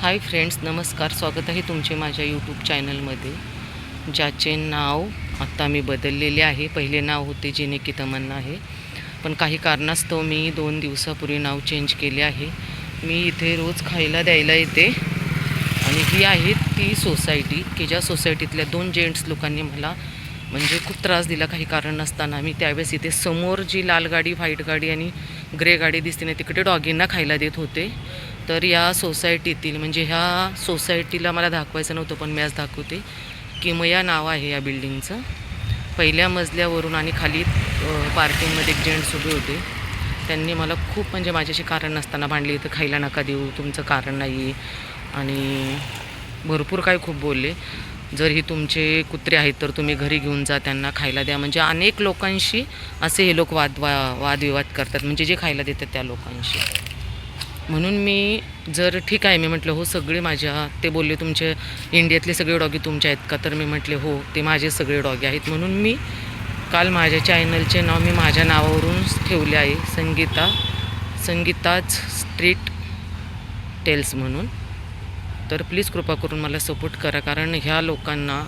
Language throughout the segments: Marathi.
हाय फ्रेंड्स नमस्कार. स्वागत आहे तुमचे माझ्या यूट्यूब चॅनलमध्ये ज्याचे नाव आत्ता मी बदललेले आहे. पहिले नाव होते जिने की तमन्ना आहे. पण काही कारणास्तव मी दोन दिवसापूर्वी नाव चेंज केले आहे. मी इथे रोज खायला द्यायला येते. आणि ही आहे ती सोसायटी की ज्या सोसायटीतल्या दोन जेंट्स लोकांनी मला म्हणजे खूप त्रास दिला काही कारण नसताना मी त्यावेळेस इथे समोर जी लाल गाडी व्हाईट गाडी आणि ग्रे गाडी दिसते ना तिकडे डॉगींना खायला देत होते. तर या सोसायटीतील म्हणजे ह्या सोसायटीला मला दाखवायचं नव्हतं पण मी आज दाखवते किमया नाव आहे या बिल्डिंगचं. पहिल्या मजल्यावरून आणि खाली पार्किंगमध्ये एक जेंट्स उभे होते. त्यांनी मला खूप म्हणजे माझ्याशी कारण नसताना भांडली तर खायला नका देऊ तुमचं कारण नाही आणि भरपूर काही खूप बोलले. जर ही तुमचे कुत्रे आहेत तर तुम्ही घरी घेऊन जा त्यांना खायला द्या. म्हणजे अनेक लोकांशी असे हे लोक वाद वा वादविवाद करतात म्हणजे जे खायला देतात त्या लोकांशी. म्हणून मी जर ठीक आहे मी म्हटलं हो सगळे माझ्या ते बोलले तुमचे इंडियातले सगळे डॉगी तुमचे आहेत का? तर मी म्हटले हो ते माझे सगळे डॉगी आहेत. म्हणून मी काल माझ्या चॅनलचे नाव मी माझ्या नावावरून ठेवले आहे संगीता संगीताज स्ट्रीट टेल्स म्हणून. तर प्लीज कृपा करून मला सपोर्ट करा कारण ह्या लोकांना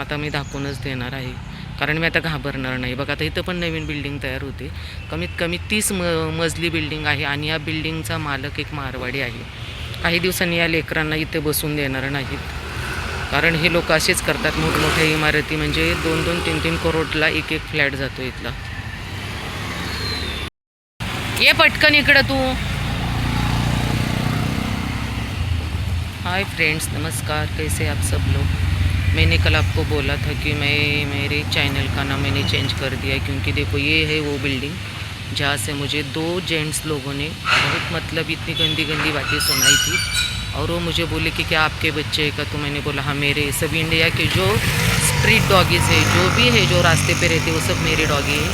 आता मी दाखवूनच देणार आहे. कारण मी आता घाबरणार नाही. बघा आता इथं पण नवीन बिल्डिंग तयार होते. कमीत कमी तीस म मजली बिल्डिंग आहे आणि या बिल्डिंगचा मालक एक मारवाडी आहे. काही दिवसांनी या लेकरांना इथे बसून देणार नाहीत. कारण हे लोक असेच करतात मोठमोठ्या इमारती. म्हणजे दोन दोन तीन तीन करोडला एक एक फ्लॅट जातो इथला. ये पटकन इकडं तू. हाय फ्रेंड्स नमस्कार. कैसे आप सब लोग? मैंने कल आपको बोला था कि मैं, मेरे चैनल का नाम मैंने चेंज कर दिया क्योंकि देखो ये है वो बिल्डिंग जहाँ से मुझे दो जेंट्स लोगों ने बहुत मतलब इतनी गंदी गंदी बातें सुनाई थी और वो मुझे बोले कि क्या आपके बच्चे का? तो मैंने बोला हाँ मेरे, सभी इंडिया के जो स्ट्रीट डॉगीज़ है, जो भी है, जो रास्ते पे रहते वो सब मेरे डॉगी हैं.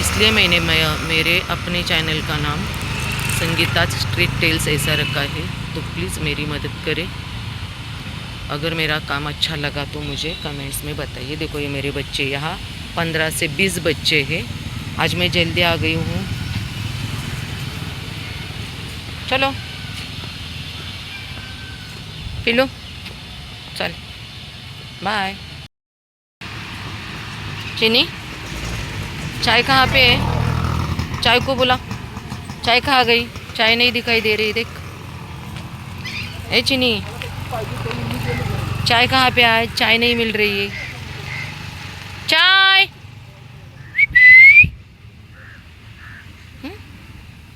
इसलिए मैंने, मैं, मेरे अपने चैनल का नाम संगीता स्ट्रीट टेल्स ऐसा रखा है। तो प्लीज़ मेरी मदद करें। अगर मेरा काम अच्छा लगा तो मुझे कमेंट्स में बताइए। देखो ये मेरे बच्चे, यहाँ पंद्रह से बीस बच्चे हैं। आज मैं जल्दी आ गई हूँ। चलो। P low. चल। बाय चीनी, चाय कहाँ पे है? चाय को बोला। चाय कहाँ गई? चाय नहीं दिखाई दे रही, देख। ए, चीनी। चाय कहाँ पे आए? चाय नहीं मिल रही है। चाय!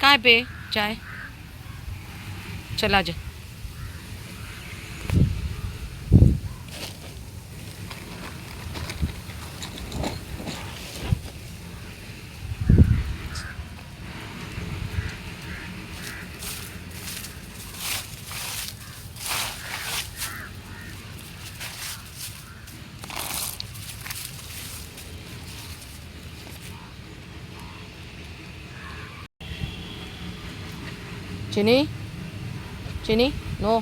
कहाँ पे? चाय। चला जा। चिनी? चिनी? नो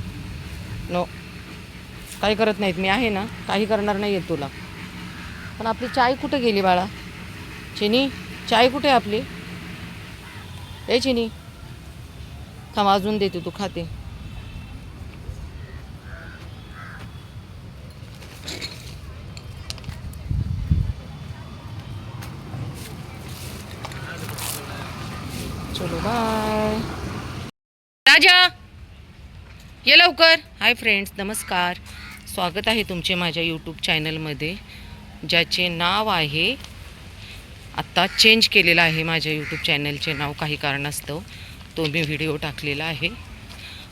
नो काही करत नाहीत. मी आहे ना. काही करणार नाही आहेत तुला. पण आपली चाय कुठे गेली बाळा? चिनी? चाय कुठे आहे आपली? ए चिनी. थांब अजून देते तू खाते. चलो बाय राजा ये लवकर. हाय फ्रेंड्स नमस्कार. स्वागत आहे तुमचे माझ्या यूट्यूब चॅनलमध्ये ज्याचे नाव आहे आत्ता चेंज केलेलं आहे माझ्या यूट्यूब चॅनलचे नाव काही कारणास्तव. तो मी व्हिडिओ टाकलेला आहे.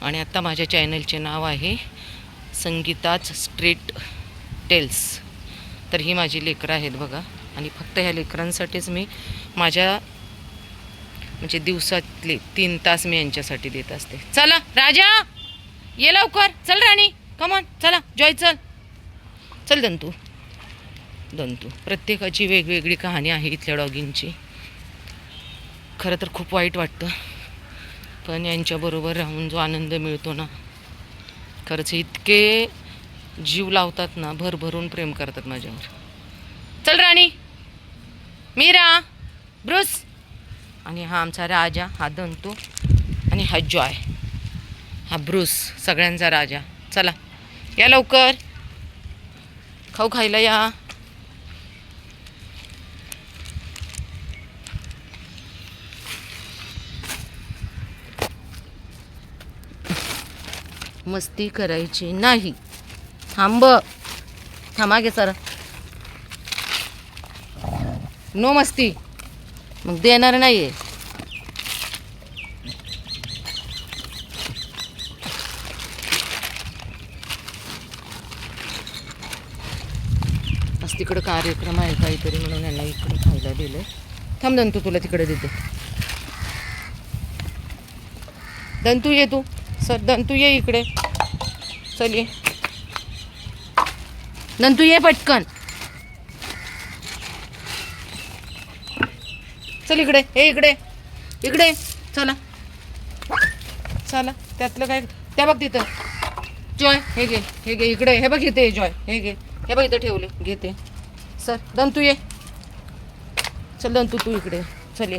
आणि आत्ता माझ्या चॅनलचे नाव आहे संगीताच स्ट्रीट टेल्स तर ही माझी लेकरं आहेत बघा. आणि फक्त ह्या लेकरांसाठीच मी माझ्या म्हणजे दिवसातले तीन तास मी यांच्यासाठी देत असते. चला राजा! ये लवकर. चल राणी. कमॉन चला. जॉय चल. चल दंतू. दंतू प्रत्येकाची वेगवेगळी कहाणी आहे इथल्या डॉगिंगची खरं तर खूप वाईट वाटतं. पण यांच्याबरोबर राहून जो आनंद मिळतो ना खरंच इतके जीव लावतात ना भरभरून प्रेम करतात माझ्यावर. चल राणी. मीरा. ब्रुस. आणि हा आमचा राजा हा दंतू आणि हा जॉय हा ब्रूस सगळ्यांचा राजा. चला या लवकर. खाऊ खायला या. मस्ती करायची नाही. थांब. थांबा गे सर नो मस्ती. मग देणार नाहीये. आहे तिकडं कार्यक्रम आहे काहीतरी म्हणून यांना इकडे खायला दिलं थांब दंतू तुला तिकडे देते. दंतू ये तू. सर दंतू ये इकडे. चल ये. दंतू ये पटकन. चल इकडे हे इकडे इकडे चला. चला त्यातलं काय त्या बघ तिथं. जॉय हे घे हे घे इकडे हे बघ घेते जॉय हे घे हे बघ इथं ठेवले घेते सर दंतू ये. चल दंतू तू इकडे चल ये.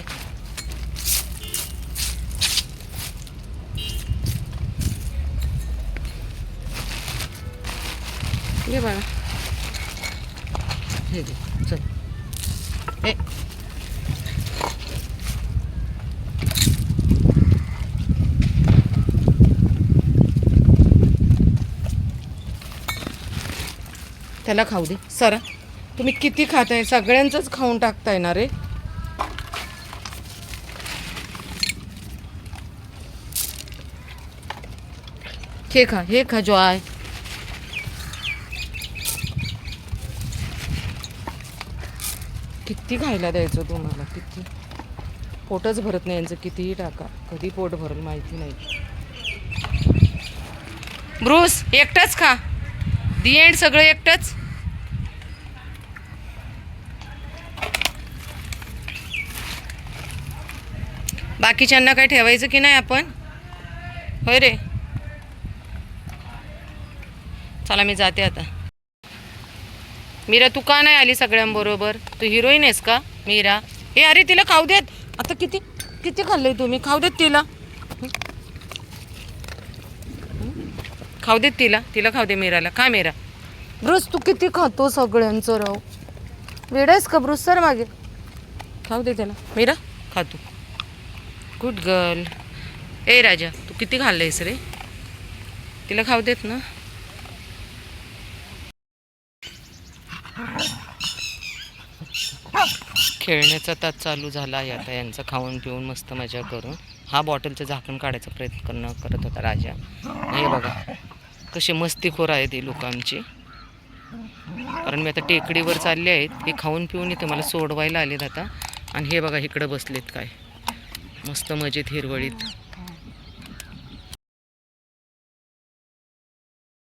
ये बाळा. हे घे चल. हे. त्याला खाऊ दे. सरा तुम्ही किती खाताय? सगळ्यांचंच खाऊन टाकताय ना रे. हे खा हे खा जॉय. किती खायला द्यायचं तुम्हाला? किती? पोटच भरत नाही यांचं. कितीही टाका. कधी पोट भरल माहिती नाही. ब्रूस एकटाच खा. दी एंड सगळं एकटंच. बाकीच्यांना काय ठेवायचं की नाही आपण? होय रे. चला मी जाते आता. मीरा तू का नाही आली सगळ्यांबरोबर? तू हिरोईन आहेस का? मीरा. हे अरे तिला खाऊ देत. आता किती किती खाल्लंय तुम्ही खाऊ देत तिला हं? हं? खाऊ देत तिला तिला खाऊ दे मीराला. खा मीरा. ब्रुस तू किती खातो सगळ्यांचं राव? वेडायस का ब्रुस? सर मागे. खाऊ दे त्याला. मीरा खा तू. गुड गर्ल ए राजा तू किती खाल्लंयस रे? तिला खाऊ देत ना. खेळण्याचा तास चालू झाला आहे आता. यांचं खाऊन पिऊन मस्त मजा करून. हा बॉटलचं झाकण काढायचा प्रयत्न करणं करत होता राजा. हे बघा. कसे मस्तीखोर आहेत हे लोक कारण मी आता टेकडीवर चालले आहेत हे खाऊन पिऊन इथे मला सोडवायला आलेत आता. आणि हे बघा इकडं बसलेत काय. मस्त मजेत हिरवळीत.